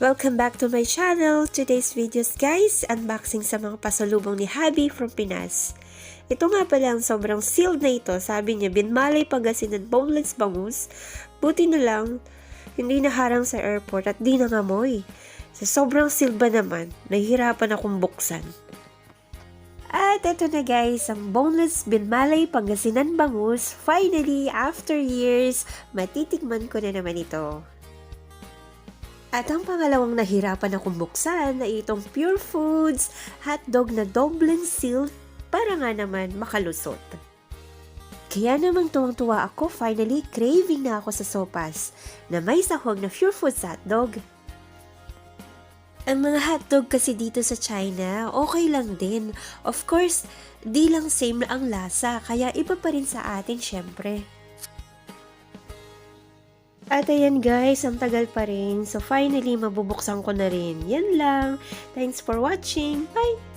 Welcome back to my channel. Today's videos guys, unboxing sa mga pasalubong ni Habi from Pinas. Ito nga pala ang sobrang sealed na ito. Sabi niya, binmalay pagasinan boneless bangus. Buti na lang, hindi naharang sa airport at di nangamoy. Sa sobrang sealed ba naman, nahihirapan akong buksan. At ito na guys, ang boneless binmalay pangasinan bangus. Finally, after years, matitikman ko na naman ito. At ang pangalawang nahirapan akong buksan ay itong Pure Foods hotdog na double sealed para nga naman makalusot. Kaya naman tuwang-tuwa ako, finally craving na ako sa sopas na may sahog na Pure Foods hotdog. Ang mga hotdog kasi dito sa China, okay lang din. Of course, di lang same ang lasa, kaya iba pa rin sa atin syempre. At ayan guys, ang tagal pa rin. So finally, mabubuksan ko na rin. Yan lang. Thanks for watching. Bye!